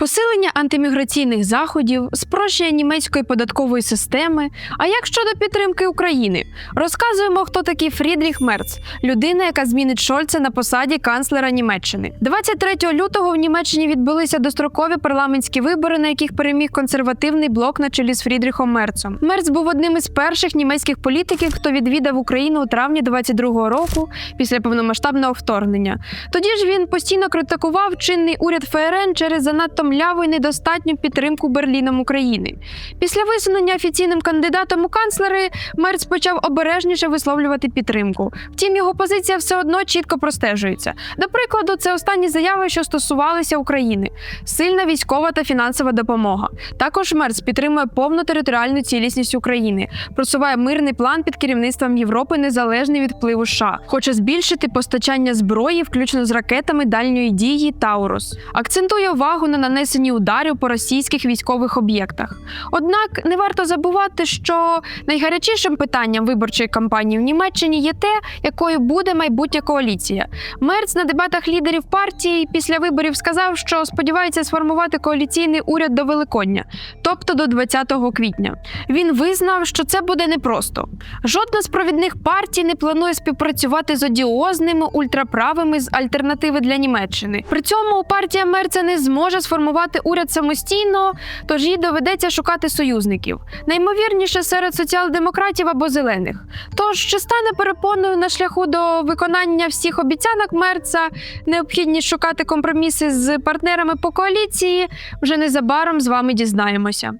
посилення антиміграційних заходів, спрощення німецької податкової системи. А як щодо підтримки України? Розказуємо, хто такий Фрідріх Мерц, людина, яка змінить Шольца на посаді канцлера Німеччини. 23 лютого в Німеччині відбулися дострокові парламентські вибори, на яких переміг консервативний блок на чолі з Фрідріхом Мерцом. Мерц був одним із перших німецьких політиків, хто відвідав Україну у травні 22-го року після повномасштабного вторгнення. Тоді ж він постійно критикував чинний уряд ФРН через занадто мляву і недостатню підтримку Берліном України. Після висунення офіційним кандидатом у канцлери Мерц почав обережніше висловлювати підтримку. Втім, його позиція все одно чітко простежується. До прикладу, це останні заяви, що стосувалися України: сильна військова та фінансова допомога. Також Мерц підтримує повну територіальну цілісність України, просуває мирний план під керівництвом Європи, незалежний від впливу США. Хоче збільшити постачання зброї, включно з ракетами дальньої дії Таурус. Акцентує увагу на нанесенні ударів по російських військових об'єктах. Однак не варто забувати, що найгарячішим питанням виборчої кампанії в Німеччині є те, якою буде майбутня коаліція. Мерц на дебатах лідерів партії після виборів сказав, що сподівається сформувати коаліційний уряд до Великодня, тобто до 20 квітня. Він визнав, що це буде непросто. Жодна з провідних партій не планує співпрацювати з одіозними ультраправими з альтернативи для Німеччини. При цьому партія Мерца не зможе сформувати уряд самостійно, тож їй доведеться шукати союзників. Наймовірніше серед соціал-демократів або зелених. Тож чи стане перепоною на шляху до виконання всіх обіцянок Мерца, необхідність шукати компроміси з партнерами по коаліції, вже незабаром з вами дізнаємося.